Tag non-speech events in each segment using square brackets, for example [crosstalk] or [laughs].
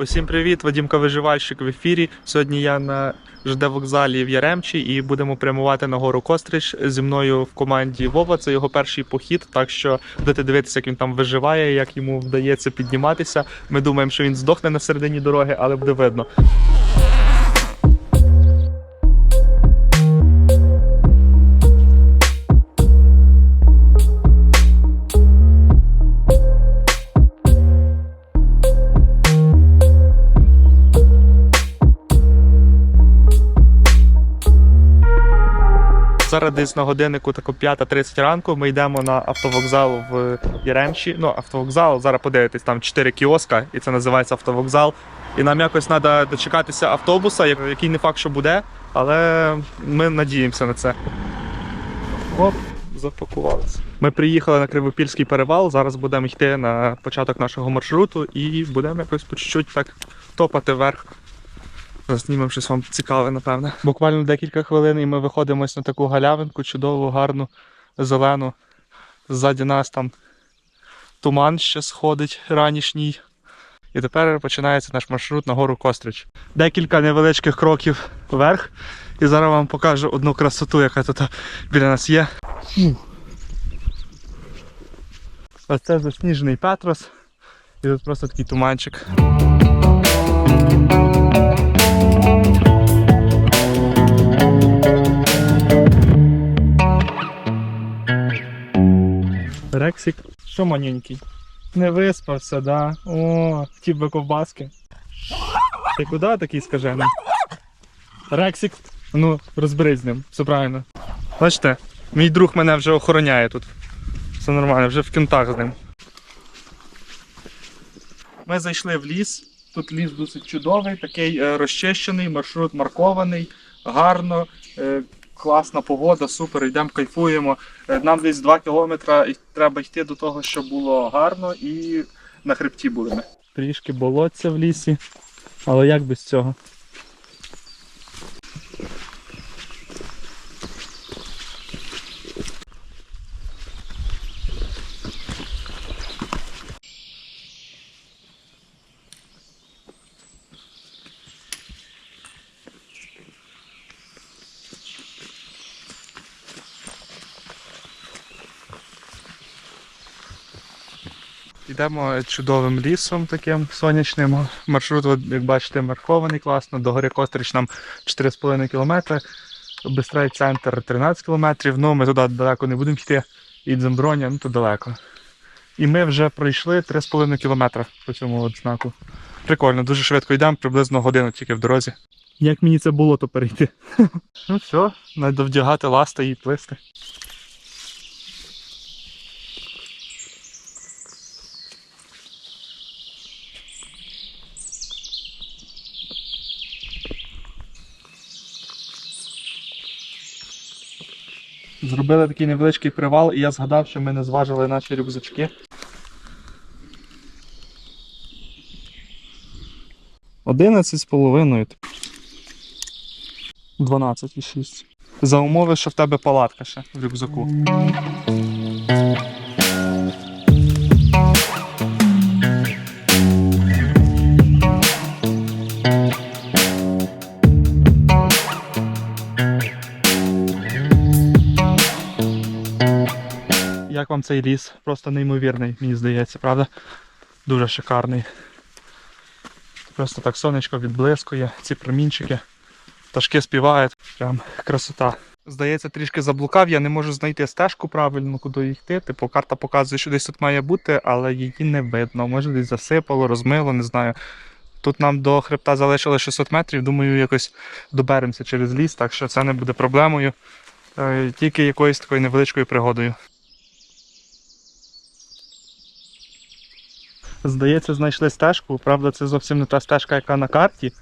Усім привіт, Вадімка Виживальщик в ефірі. Сьогодні я на ЖД вокзалі в Яремчі і будемо прямувати на гору Кострич зі мною в команді Вова. Це його перший похід, так що будете дивитися, як він там виживає, як йому вдається підніматися. Ми думаємо, що він здохне на середині дороги, але буде видно. Зараз десь на годиннику тако 5.30 ранку. Ми йдемо на автовокзал в Яремчі. Ну, автовокзал, зараз подивитесь, там 4 кіоска, і це називається автовокзал. І нам якось треба дочекатися автобуса, який не факт, що буде, але ми надіємося на це. Оп, запакувалися. Ми приїхали на Кривопільський перевал. Зараз будемо йти на початок нашого маршруту і будемо якось по чуть-чуть так топати вверх. Знімемо щось вам цікаве, напевне. Буквально декілька хвилин і ми виходимо на таку галявинку, чудову, гарну, зелену. Ззаді нас там туман ще сходить ранішній. І тепер починається наш маршрут на гору Кострич. Декілька невеличких кроків вверх. І зараз вам покажу одну красоту, яка тут біля нас є. Ось це засніжений Петрос. І тут просто такий туманчик. Рексик, що манюнький? Не виспався, да? О, хотів би ковбаски. Ти куди такий скажений? Рексик, ну, розберись з ним, все правильно. Бачите, мій друг мене вже охороняє тут. Все нормально, вже в кінтах з ним. Ми зайшли в ліс. Тут ліс досить чудовий, такий е, розчищений, маршрут маркований, гарно, е, класна погода, супер, йдемо, кайфуємо. Е, Нам десь 2 кілометри треба йти до того, щоб було гарно і на хребті були ми. Трішки болотця в лісі, але як без цього? Йдемо чудовим лісом таким сонячним. Маршрут, як бачите, маркований класно. До гори Кострич нам 4,5 км. Бистрей центр 13 км. Ну, ми туди далеко не будемо йти. Їдемо броня, ну то далеко. І ми вже пройшли 3,5 км по цьому от знаку. Прикольно, дуже швидко йдемо, приблизно годину тільки в дорозі. Як мені це було, то перейти. ну все, треба вдягати ласти і плисти. Зробили такий невеличкий привал, і я згадав, що ми не зважили наші рюкзачки. Одинадцять з половиною. Дванадцять і шість. За умови, що в тебе палатка ще в рюкзаку. Вам цей ліс? Просто неймовірний, мені здається, правда? Дуже шикарний. Просто так сонечко відблискує, ці промінчики. Пташки співають, прям красота. Здається, трішки заблукав, я не можу знайти стежку правильно, куди йти. Типу, карта показує, що десь тут має бути, але її не видно. Може десь засипало, розмило, не знаю. Тут нам до хребта залишило 600 метрів, думаю, якось доберемося через ліс, так що це не буде проблемою. Е, Тільки якоюсь такою невеличкою пригодою. Здається, знайшли стежку. Правда, це зовсім не та стежка, яка на карті.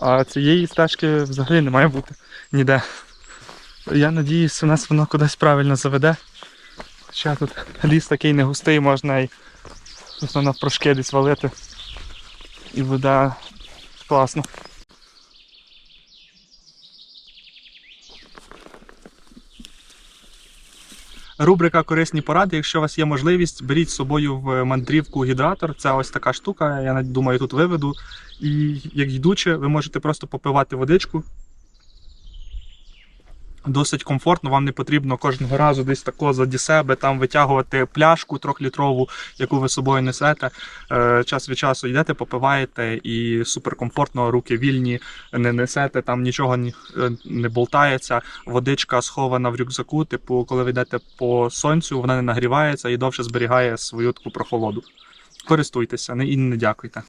А цієї стежки взагалі не має бути ніде. Я надіюсь, у нас воно кудись правильно заведе. Хоча тут ліс такий не густий, можна і просто прошки десь валити. І вода класно. Рубрика Корисні поради. Якщо у вас є можливість, беріть з собою в мандрівку гідратор. Це ось така штука, я думаю, тут виведу. І як йдучи, ви можете просто попивати водичку. Досить комфортно, вам не потрібно кожного разу десь тако заді себе там витягувати пляшку трьохлітрову, яку ви собою несете. Е, час від часу йдете, попиваєте і суперкомфортно, руки вільні, не несете, там нічого е, не болтається. Водичка схована в рюкзаку. Типу, коли ви йдете по сонцю, вона не нагрівається і довше зберігає свою таку прохолоду. Користуйтеся і не дякуйте.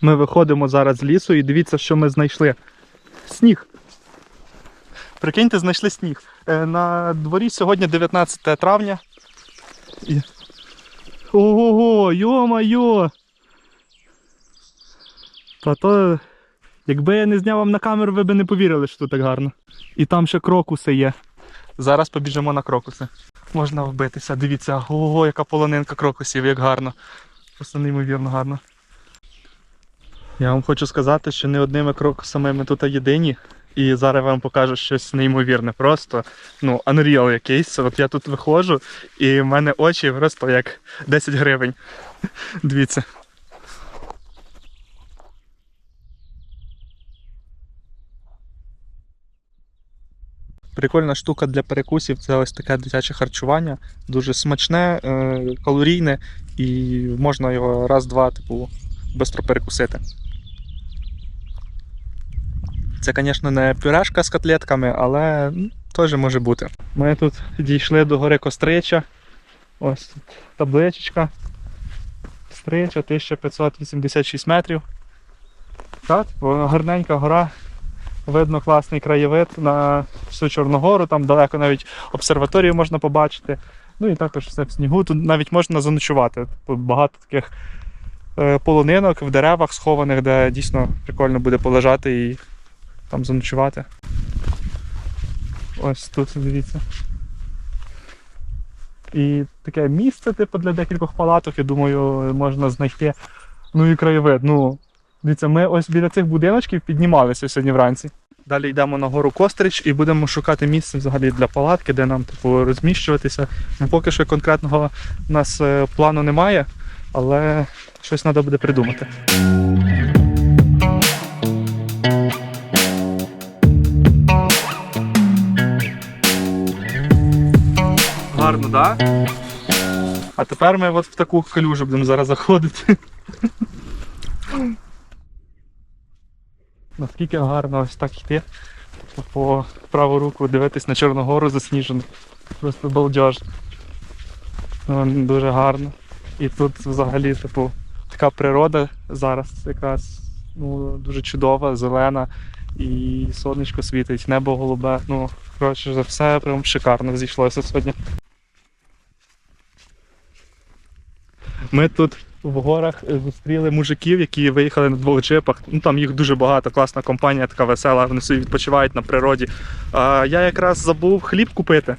Ми виходимо зараз з лісу і дивіться, що ми знайшли. Сніг. Прикиньте, знайшли сніг. Е, На дворі сьогодні 19 травня. І... Ого, йо-майо! Та то, якби я не зняв вам на камеру, ви б не повірили, що тут так гарно. І там ще крокуси є. Зараз побіжимо на крокуси. Можна вбитися. Дивіться, ого, яка полонинка крокусів, як гарно. Просто неймовірно гарно. Я вам хочу сказати, що не одними крокусами ми тут єдині. І зараз вам покажу щось неймовірне. Просто ну, unreal якийсь. От я тут виходжу, і в мене очі просто як 10 гривень. [laughs] Дивіться. Прикольна штука для перекусів це ось таке дитяче харчування. Дуже смачне, е, калорійне, і можна його раз-два, типу, швидко перекусити. Це, звісно, не пюрешка з котлетками, але теж може бути. Ми тут дійшли до гори Кострича. Ось тут табличечка. Кострича 1586 метрів. Так, гарненька гора. Видно класний краєвид на всю Чорногору, там далеко навіть обсерваторію можна побачити. Ну і також все в снігу. Тут навіть можна заночувати. Багато таких е, полонинок в деревах схованих, де дійсно прикольно буде полежати і там заночувати. Ось тут дивіться. І таке місце, типу, для декількох палаток, я думаю, можна знайти. Ну і краєвид. Ну, дивіться, ми ось біля цих будиночків піднімалися сьогодні вранці. Далі йдемо на гору Кострич і будемо шукати місце взагалі для палатки, де нам типу, розміщуватися. Ну, поки що конкретного у нас е, плану немає, але щось треба буде придумати. Гарно? Да? А тепер ми от в таку калюжу будемо зараз заходити. Наскільки гарно ось так йти. По праву руку дивитись на Чорногору засніжену. Просто балдеж. Ну, Дуже гарно. І тут взагалі, типу, така природа зараз якраз ну, дуже чудова, зелена, і сонечко світить, небо голубе. Ну, коротше, все прям шикарно зійшлося сьогодні. Ми тут в горах е, зустріли мужиків, які виїхали на двох джипах. Ну там їх дуже багато, класна компанія, така весела, вони собі відпочивають на природі. А я якраз забув хліб купити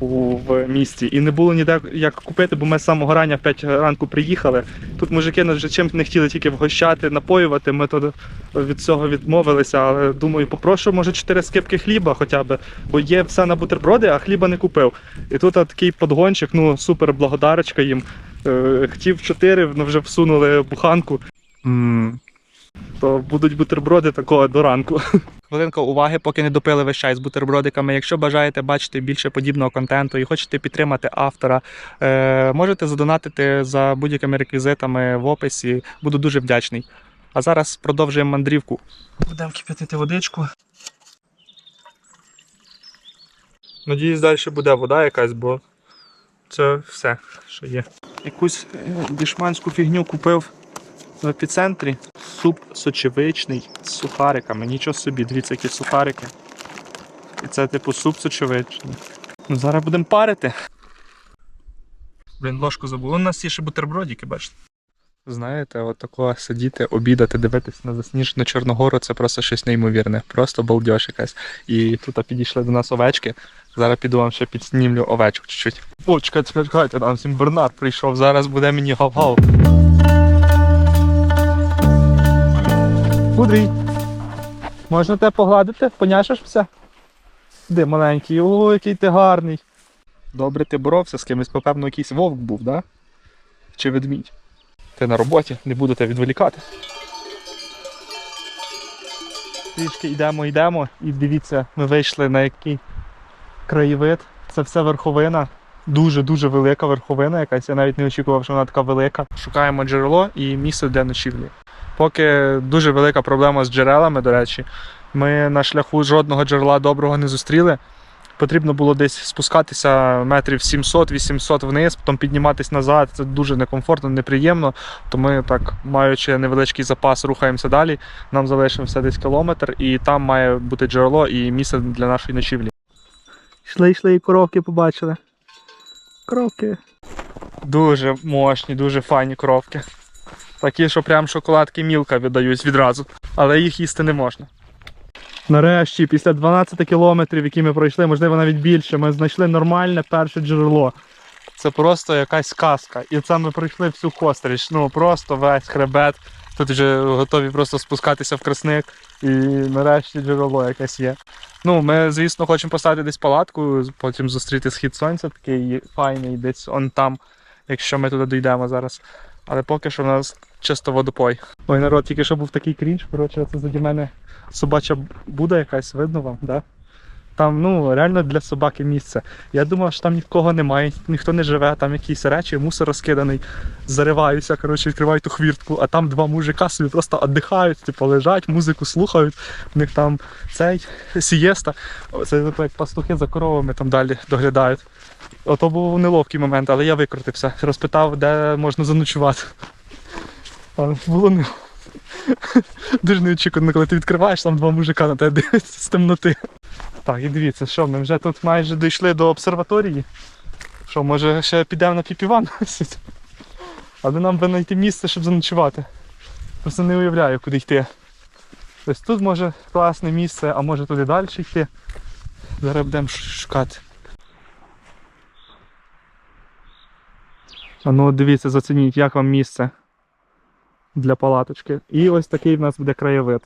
в місті і не було ніде як купити, бо ми з самого рання в 5 ранку приїхали. Тут мужики нас вже чим не хотіли тільки вгощати, напоювати. Ми то від цього відмовилися, але думаю, попрошу, може, 4 скипки хліба хоча б, бо є все на бутерброди, а хліба не купив. І тут такий подгончик, ну супер благодарочка їм. Е, Хотів 4, ну вже всунули буханку. То будуть бутерброди такого до ранку. Хвилинка уваги, поки не допили весь чай з бутербродиками. Якщо бажаєте бачити більше подібного контенту і хочете підтримати автора, е, можете задонатити за будь-якими реквізитами в описі. Буду дуже вдячний. А зараз продовжуємо мандрівку. Будемо кип'ятити водичку. Надіюсь, далі буде вода якась, бо це все, що є. Якусь дешманську фігню купив в епіцентрі. Суп сочевичний з сухариками. Нічого собі, дивіться, які сухарики. І це типу суп сочевичний. Ну, зараз будемо парити. Блін, ложку забув. У нас є ще бутербродики, бачите. Знаєте, от такого сидіти, обідати, дивитися на засніжену Чорногору це просто щось неймовірне. Просто балдеж якась. І тут підійшли до нас овечки. Зараз піду вам ще підснімлю овечок чуть-чуть. О, чекайте, чекайте, там всім Бернард прийшов, зараз буде мені гав-гав. Кудрій. Можна тебе погладити? Поняшеш все? Де маленький, о, який ти гарний. Добре, ти боровся з кимось, напевно, якийсь вовк був, да? Чи ведмідь? Ти на роботі, не буду тебе відволікати. Трішки йдемо, йдемо, і дивіться, ми вийшли на який краєвид. Це все верховина. Дуже-дуже велика верховина якась. Я навіть не очікував, що вона така велика. Шукаємо джерело і місце для ночівлі. Поки дуже велика проблема з джерелами, до речі. Ми на шляху жодного джерела доброго не зустріли. Потрібно було десь спускатися метрів 700-800 вниз, потім підніматися назад. Це дуже некомфортно, неприємно. То ми так, маючи невеличкий запас, рухаємося далі. Нам залишився десь кілометр, і там має бути джерело і місце для нашої ночівлі. Йшли, йшли і коровки побачили. Коровки. Дуже мощні, дуже файні коровки. Такі, що прям шоколадки мілка віддають відразу. Але їх їсти не можна. Нарешті, після 12 кілометрів, які ми пройшли, можливо навіть більше, ми знайшли нормальне перше джерело. Це просто якась казка. І це ми пройшли всю костріч. Ну просто весь хребет. Тут вже готові просто спускатися в красник. І нарешті джерело якесь є. Ну, ми, звісно, хочемо поставити десь палатку, потім зустріти схід сонця, такий файний, десь он там, якщо ми туди дійдемо зараз. Але поки що в нас чисто водопой. Ой, народ, тільки що був такий крінж, коротше, це заді мене собача буда якась, видно вам, да? Там, ну, реально для собаки місце. Я думав, що там нікого немає, ніхто не живе, там якісь речі, мусор розкиданий, зариваюся, коротше, відкриваю ту хвіртку, а там два мужика собі просто віддихають, типу, лежать, музику слухають, у них там цей сієста. Це типу, як пастухи за коровами там далі доглядають. Ото був неловкий момент, але я викрутився. Розпитав, де можна заночувати. Але було не... [laughs] дуже неочікувано, коли ти відкриваєш, там два мужика на тебе дивляться з темноти. Так, і дивіться, що ми вже тут майже дійшли до обсерваторії. Що, може ще підемо на піпіван? [laughs] Але нам би знайти місце, щоб заночувати. Просто не уявляю, куди йти. Тобто тут може класне місце, а може туди далі йти. Зараз будемо шукати. А ну дивіться, зацініть, як вам місце для палаточки. І ось такий в нас буде краєвид.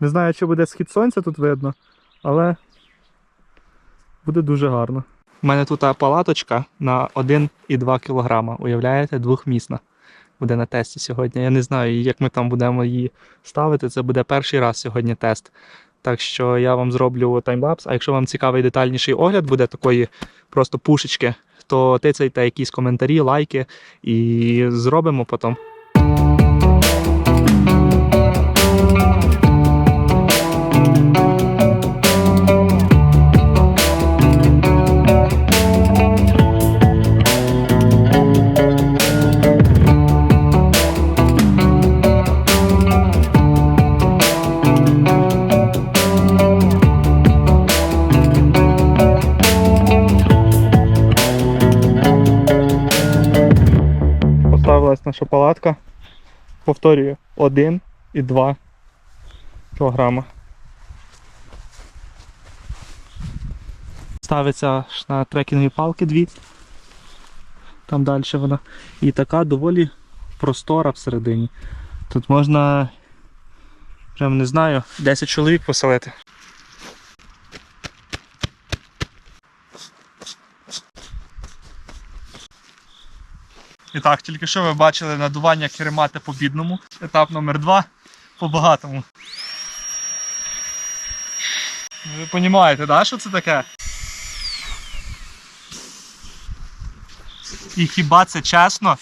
Не знаю, чи буде схід сонця тут видно, але буде дуже гарно. У мене тут палаточка на 1,2 кг. Уявляєте, двохмісна. Буде на тесті сьогодні. Я не знаю, як ми там будемо її ставити. Це буде перший раз сьогодні тест. Так що я вам зроблю таймлапс. А якщо вам цікавий детальніший огляд буде такої просто пушечки, то тицяйте якісь коментарі, лайки і зробимо потім. Наша палатка. Повторюю, 1 і 2 кілограма. Ставиться на трекінгові палки дві. Там далі вона. І така доволі простора всередині. Тут можна, прям не знаю, 10 чоловік поселити. І так, тільки що ви бачили надування керемати по бідному. Етап номер 2 по багатому. Ви розумієте, да, що це таке? І хіба це чесно?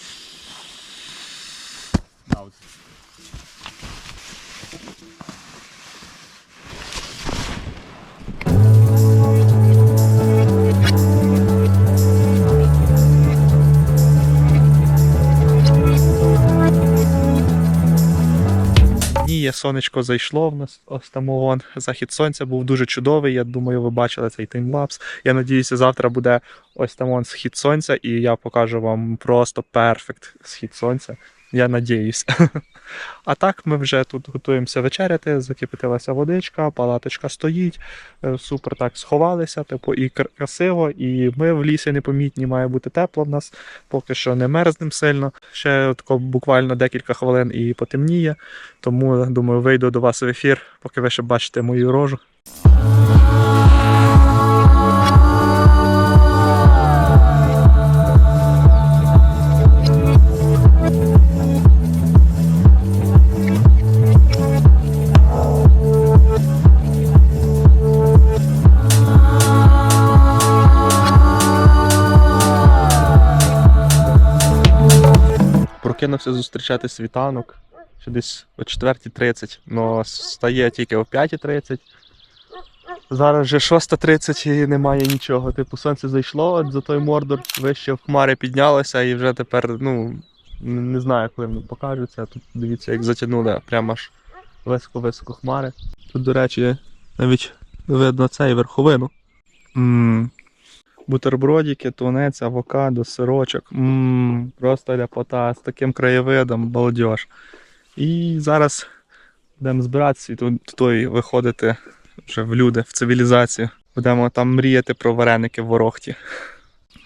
Сонечко зайшло в нас. Ось там вон захід сонця був дуже чудовий. Я думаю, ви бачили цей таймлапс. Я надіюся, завтра буде ось там вон схід сонця, і я покажу вам просто перфект схід сонця. Я надіюсь. [laughs] А так ми вже тут готуємося вечеряти, закипятилася водичка, палаточка стоїть, е, супер так сховалися, типу, і красиво, і ми в лісі непомітні, має бути тепло в нас, поки що не мерзнем сильно. Ще тако буквально декілька хвилин і потемніє. Тому думаю, вийду до вас в ефір, поки ви ще бачите мою рожу. Прокинувся зустрічати світанок. Ще десь о 4.30, але стає тільки о 5.30. Зараз вже 6.30 і немає нічого. Типу, сонце зайшло, от за той мордор вище в хмари піднялося і вже тепер, ну, не знаю, коли вони покажуться. Тут дивіться, як затягнули прямо аж високо-високо хмари. Тут, до речі, навіть видно цей верховину. Бутербродики, тунець, авокадо, сирочок. м просто ляпота з таким краєвидом, балдеж. І зараз будемо збиратися і тут той виходити вже в люди, в цивілізацію. Будемо там мріяти про вареники в ворохті.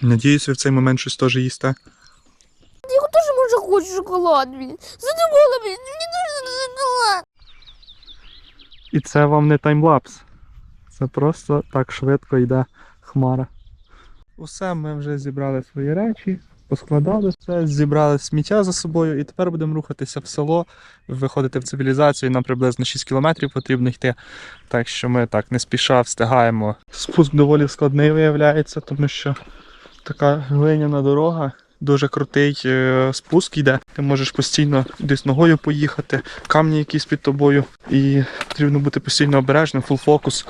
Надіюсь, ви в цей момент щось теж їсте. Я теж може хочу шоколад. Задумала, мені дуже шоколад. І це вам не таймлапс. Це просто так швидко йде хмара. Усе, ми вже зібрали свої речі, поскладали все, зібрали сміття за собою, і тепер будемо рухатися в село, виходити в цивілізацію. Нам приблизно 6 кілометрів потрібно йти. Так що ми так не спіша встигаємо. Спуск доволі складний виявляється, тому що така глиняна дорога. Дуже крутий е, спуск йде. Ти можеш постійно десь ногою поїхати, камні якісь під тобою, і потрібно бути постійно обережним, фул фокус.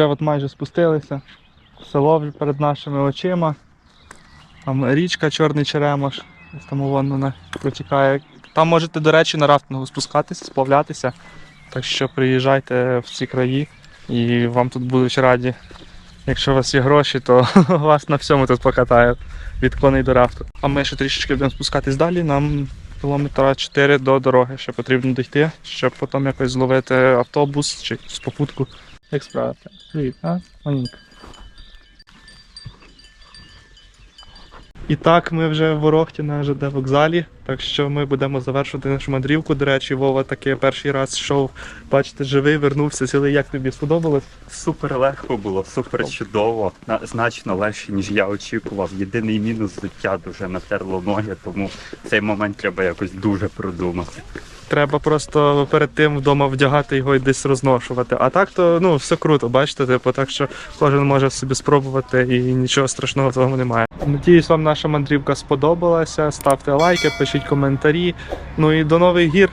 Вже от майже спустилися. Село перед нашими очима. Там річка Чорний Черемош. Ось Там вон вона протікає. Там можете, до речі, на рафтингу спускатися, сплавлятися. Так що приїжджайте в ці краї і вам тут будуть раді. Якщо у вас є гроші, то [laughs] вас на всьому тут покатають від коней до рафту. А ми ще трішечки будемо спускатись далі. Нам кілометра 4 до дороги ще потрібно дійти, щоб потім якось зловити автобус чи з попутку. Як справа? Привіт, а? Маленька. І так, ми вже в Ворохті на ЖД вокзалі, так що ми будемо завершувати нашу мандрівку. До речі, Вова таки перший раз йшов, бачите, живий, вернувся сюди. Як тобі сподобалось? Супер легко було, супер чудово, значно легше, ніж я очікував. Єдиний мінус взуття дуже натерло ноги, тому цей момент треба якось дуже продумати. Треба просто перед тим вдома вдягати його і десь розношувати. А так то ну все круто, бачите, типу, так що кожен може собі спробувати і нічого страшного в цьому немає. Надіюсь, вам наша мандрівка сподобалася. Ставте лайки, пишіть коментарі. Ну і до нових гір.